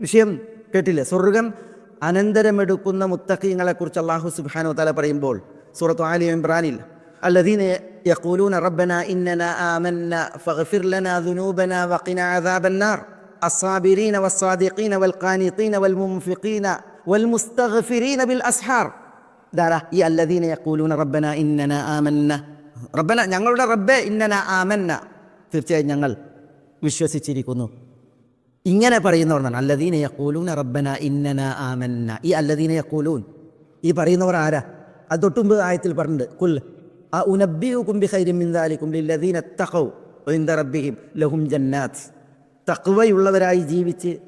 വിഷയം കേട്ടില്ലേ സ്വർഗം അനന്തരമെടുക്കുന്ന മുത്തഖീങ്ങളെക്കുറിച്ച് അള്ളാഹു സുബ്ഹാനഹു വതആല പറയുമ്പോൾ സൂറത്ത് ആലി ഇമ്രാനിൽ الذين يقولون ربنا إننا آمنا فاغفر لنا ذنوبنا وقنا عذاب النار الصابرين والصادقين والقانطين والمنفقين والمستغفرين بالأسحار ദാരാ ഈ അല്ലദീന യഖൂലൂന റബ്ബന ഇന്നന ആമന്ന റബ്ബന ഞങ്ങളുടെ റബ്ബെ ഇന്നന ആമന്ന തീർച്ചയായും ഞങ്ങൾ വിശ്വസിച്ചിരിക്കുന്നു ഇങ്ങനെ പറയുന്നവരാണ് അല്ലദീന യഖൂലൂന റബ്ബന ഇന്നന ആമന്ന. ഈ അല്ലദീന യഖൂലൂൻ ഈ പറയുന്നവർ ആരാ? അത് തൊട്ടുമ്പ് ആയത്തിൽ പറഞ്ഞിട്ടുണ്ട് കുൽ റബ്ബിഹിം ലഹും ജന്നാത്ത്. തഖ്വയുള്ളവരായി ജീവിച്ച്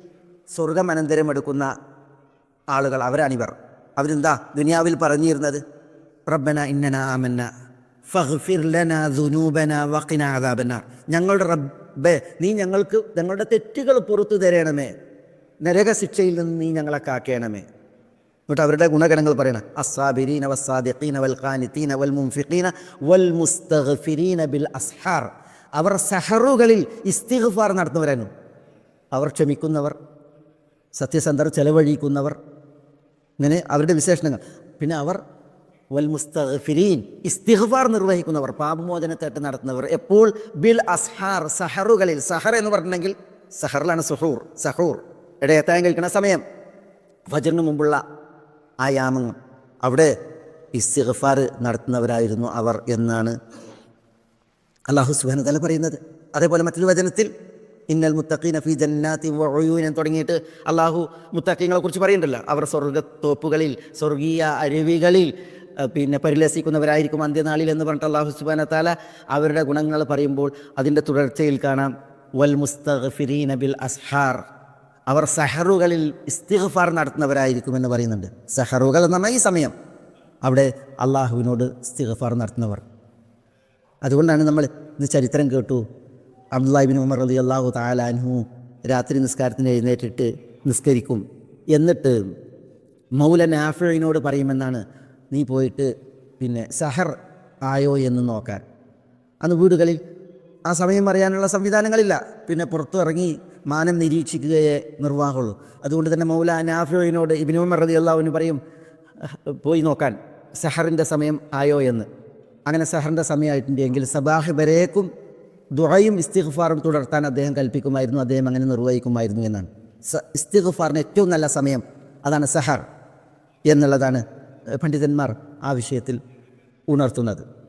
സ്വർഗം അനന്തരം എടുക്കുന്ന ആളുകൾ അവരാണിവർ. അവരെന്താ ദുനിയാവിൽ പറഞ്ഞിരുന്നത്? റബ്ബന ഇന്നന ആമന്ന. ഫഗ്ഫിർ ലന ദുനൂബന വഖിന ആദാബന ഞങ്ങളുടെ റബ്ബേ നീ ഞങ്ങൾക്ക് ഞങ്ങളുടെ തെറ്റുകൾ പുറത്തു തരണമേ. നരക ശിക്ഷയിൽ നിന്ന് നീ ഞങ്ങളെ കാക്കേണമേ. എന്നിട്ട് അവരുടെ ഗുണഗണങ്ങൾ പറയണം. അസ്സാബിരീന വസാദിഖീന വൽ ഖാനിത്തീന വൽ മുൻഫിഖീന വൽ മുസ്തഗ്ഫിരീന ബിൽ അസ്ഹാർ. അവർ സഹറുകളിൽ ഇസ്തിഗ്ഫാർ നടത്തുന്നവരായിരുന്നു അവർ ക്ഷമിക്കുന്നവർ സത്യസന്ധർ ചെലവഴിക്കുന്നവർ. ഇങ്ങനെ അവരുടെ വിശേഷണങ്ങൾ. പിന്നെ അവർ വൽ ഇസ്തിഗ്ഫാർ നിർവഹിക്കുന്നവർ പാപമോചനത്തേട്ട് നടത്തുന്നവർ എപ്പോൾ? ബിൽ അസ്ഹാർ സഹറുകളിൽ. സഹർ എന്ന് പറഞ്ഞിട്ടുണ്ടെങ്കിൽ സഹറിലാണ് സുഹൂർ സഹൂർ. ഇടയത്തായം കഴിക്കുന്ന സമയം. ഫജറിന് മുമ്പുള്ള ആ യാമങ്ങൾ അവിടെ ഇസ്തിഗ്ഫാർ നടത്തുന്നവരായിരുന്നു അവർ എന്നാണ് അള്ളാഹു സുബാന തല പറയുന്നത്. അതേപോലെ മറ്റൊരു വചനത്തിൽ ഇന്നൽ മുത്തഖീന ഫി ജന്നാത്തി എന്ന് തുടങ്ങിയിട്ട് അള്ളാഹു മുത്തഖീങ്ങളെ കുറിച്ച് പറയുന്നുണ്ടല്ലോ. അവർ സ്വർഗത്തോപ്പുകളിൽ സ്വർഗീയ അരുവികളിൽ പിന്നെ പരിലസിക്കുന്നവരായിരിക്കും അന്ത്യനാളിൽ എന്ന് പറഞ്ഞിട്ട് അള്ളാഹു സുബാന താല അവരുടെ ഗുണങ്ങൾ പറയുമ്പോൾ അതിന്റെ തുടർച്ചയിൽ കാണാം. വൽ മുസ്തഗ്ഫിരീന ബിൽ അസ്ഹാർ. അവർ സഹറുകളിൽ ഇസ്തിഗ്ഫാർ നടത്തുന്നവരായിരിക്കുമെന്ന് പറയുന്നുണ്ട്. സഹറുകൾ എന്ന് പറഞ്ഞാൽ ഈ സമയം. അവിടെ അള്ളാഹുവിനോട് ഇസ്തിഗ്ഫാർ നടത്തുന്നവർ. അതുകൊണ്ടാണ് നമ്മൾ ഇന്ന് ചരിത്രം കേട്ടു. അബ്ദുല്ലാഹിബിൻ ഉമർ അലി അള്ളാഹു താലാൻഹു രാത്രി നിസ്കാരത്തിന് എഴുന്നേറ്റിട്ട് നിസ്കരിക്കും. എന്നിട്ട് മൗലൻ നാഫിനോട് പറയുമെന്നാണ് നീ പോയിട്ട് പിന്നെ സഹർ ആയോ എന്ന് നോക്കാൻ. അന്ന് വീടുകളിൽ ആ സമയം അറിയാനുള്ള സംവിധാനങ്ങളില്ല. പിന്നെ പുറത്തിറങ്ങി മാനം നിരീക്ഷിക്കുകയേ നിർവാഹമുള്ളൂ. അതുകൊണ്ട് തന്നെ മൗല നാഫിയോയിനോട് ഇബിനു റതി അള്ളാഹുവിന് പറയും പോയി നോക്കാൻ. സഹറിന്റെ സമയം ആയോ എന്ന്. അങ്ങനെ സഹറിന്റെ സമയമായിട്ടുണ്ടെങ്കിൽ സബാഹ് വരേക്കും ദുഴയും ഇസ്തിഗ്ഫാറും തുടർത്താൻ അദ്ദേഹം കൽപ്പിക്കുമായിരുന്നു. അദ്ദേഹം അങ്ങനെ നിർവഹിക്കുമായിരുന്നു എന്നാണ്. സ ഇസ്തിഗ്ഫാറിന് ഏറ്റവും നല്ല സമയം അതാണ് സഹർ എന്നുള്ളതാണ് പണ്ഡിതന്മാർ ആ വിഷയത്തിൽ ഉണർത്തുന്നത്.